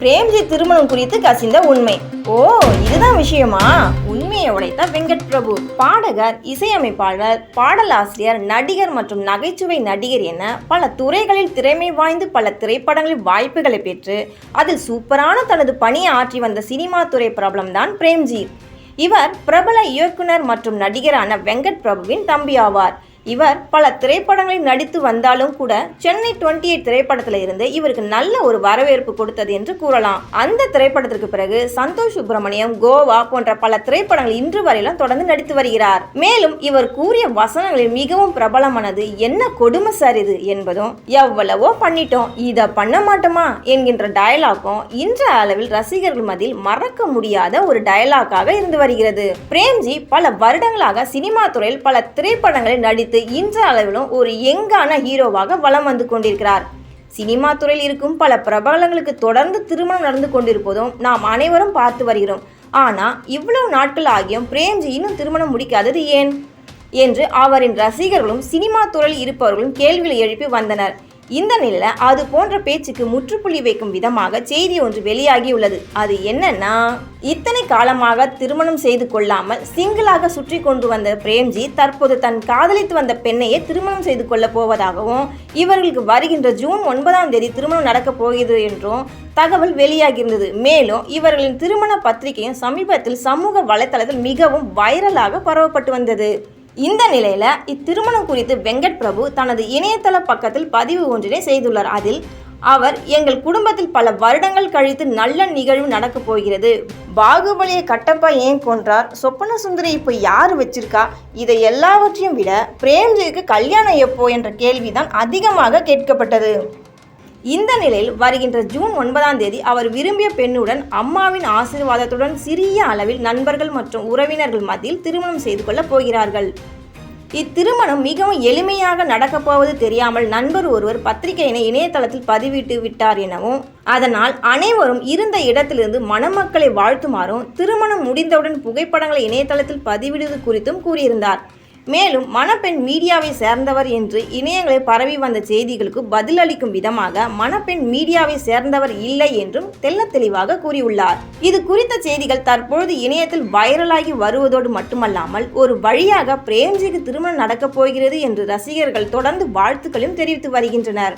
பிரேம்ஜி திருமணம் குறித்து கசிந்த உண்மை. ஓ இதுதான் விஷயமா? உண்மையை உடைத்த வெங்கட் பிரபு பாடகர் இசையமைப்பாளர் பாடலாசிரியர் நடிகர் மற்றும் நகைச்சுவை நடிகர் என பல துறைகளில் திறமை வாய்ந்து பல திரைப்படங்களில் வாய்ப்புகளை பெற்று அதில் சூப்பரான தனது பணியை ஆற்றி வந்த சினிமா துறை பிரபலம் தான் பிரேம்ஜி. இவர் பிரபல இயக்குனர் மற்றும் நடிகரான வெங்கட் பிரபுவின் தம்பி ஆவார் இவர் பல திரைப்படங்களில் நடித்து வந்தாலும் கூட சென்னை டுவெண்ட்டி எயிட் திரைப்படத்தில் இருந்து இவருக்கு நல்ல ஒரு வரவேற்பு கொடுத்தது என்று கூறலாம். அந்த திரைப்படத்திற்கு பிறகு சந்தோஷ் சுப்பிரமணியம் கோவா போன்ற பல திரைப்படங்கள் இன்று வரையிலும் தொடர்ந்து நடித்து வருகிறார். மேலும் இவர் கூறிய வசனங்களில் மிகவும் பிரபலமானது என்ன கொடுமை சார் இது? என்பதும் எவ்வளவோ பண்ணிட்டோம். இதை பண்ண மாட்டோமா? என்கின்ற டயலாக்கும் இன்ற அளவில் ரசிகர்கள் மத்தியில் மறக்க முடியாத ஒரு டயலாக்காக இருந்து வருகிறது. பிரேம்ஜி பல வருடங்களாக சினிமா துறையில் பல திரைப்படங்களில் நடித்து இன்ற அளவிலும் ஒரு யங்கான ஹீரோவாக வலம் வந்து கொண்டிருக்கிறார். சினிமா துறையில் இருக்கும் பல பிரபலங்களுக்கு தொடர்ந்து திருமணம் நடந்து கொண்டிருப்பதும் நாம் அனைவரும் பார்த்து வருகிறோம். ஆனால் இவ்வளவு நாட்கள் ஆகியும் பிரேம்ஜி இன்னும் திருமணம் முடிக்காதது ஏன்? என்று அவரின் ரசிகர்களும் சினிமா துறையில் இருப்பவர்களும் கேள்விகளை எழுப்பி வந்தனர். இந்த நிலையில் அது போன்ற பேச்சுக்கு முற்றுப்புள்ளி வைக்கும் விதமாக செய்தி ஒன்று வெளியாகியுள்ளது. அது என்னன்னா இத்தனை காலமாக திருமணம் செய்து கொள்ளாமல் சிங்கிளாக சுற்றி கொண்டு வந்த பிரேம்ஜி தற்போது தன் காதலித்து வந்த பெண்ணையே திருமணம் செய்து கொள்ளப் போவதாகவும் இவர்களுக்கு வருகின்ற ஜூன் ஒன்பதாம் தேதி திருமணம் நடக்கப் போகிறது என்றும் தகவல் வெளியாகியிருந்தது. மேலும் இவர்களின் திருமண பத்திரிகையும் சமீபத்தில் சமூக வலைத்தளத்தில் மிகவும் வைரலாக பரவப்பட்டு வந்தது. இந்த நிலையில் இத்திருமணம் குறித்து வெங்கட் பிரபு தனது இணையதள பக்கத்தில் பதிவு ஒன்றினை செய்துள்ளார். அதில் அவர் எங்கள் குடும்பத்தில் பல வருடங்கள் கழித்து நல்ல நிகழ்வு நடக்கப் போகிறது. பாகுபலியை கட்டப்பா ஏன் கொன்றார்? சொப்பன சுந்தரி இப்போ யார் வச்சிருக்கா? இதை எல்லாவற்றையும் விட பிரேம்ஜிக்கு கல்யாணம் எப்போ? என்ற கேள்விதான் அதிகமாக கேட்கப்பட்டது. இந்த நிலையில் வருகின்ற ஜூன் ஒன்பதாம் தேதி அவர் விரும்பிய பெண்ணுடன் அம்மாவின் ஆசீர்வாதத்துடன் சிறிய அளவில் நண்பர்கள் மற்றும் உறவினர்கள் மத்தியில் திருமணம் செய்து கொள்ளப் போகிறார்கள். இத்திருமணம் மிகவும் எளிமையாக நடக்கப் போவது தெரியாமல் நண்பர் ஒருவர் பத்திரிகையினை இணையதளத்தில் பதிவிட்டு விட்டார் எனவும் அதனால் அனைவரும் இருந்த இடத்திலிருந்து மணமக்களை வாழ்த்துமாறும் திருமணம் முடிந்தவுடன் புகைப்படங்களை இணையதளத்தில் பதிவிடுவது குறித்தும் கூறியிருந்தார். மேலும் மணப்பெண் மீடியாவை சேர்ந்தவர் என்று இணையங்களை பரவி வந்த செய்திகளுக்கு பதிலளிக்கும் விதமாக மணப்பெண் மீடியாவை சேர்ந்தவர் இல்லை என்றும் தெள்ளத் தெளிவாக கூறியுள்ளார். இது குறித்த செய்திகள் தற்பொழுது இணையத்தில் வைரலாகி வருவதோடு மட்டுமல்லாமல் ஒரு வழியாக பிரேம்ஜிக்கு திருமணம் நடக்கப் போகிறது என்று ரசிகர்கள் தொடர்ந்து வாழ்த்துக்களையும் தெரிவித்து வருகின்றனர்.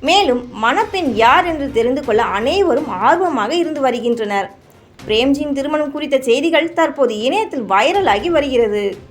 மேலும் மணப்பெண் யார் என்று தெரிந்து கொள்ள அனைவரும் ஆர்வமாக இருந்து வருகின்றனர். பிரேம்ஜியின் திருமணம் குறித்த செய்திகள் தற்போது இணையத்தில் வைரலாகி வருகிறது.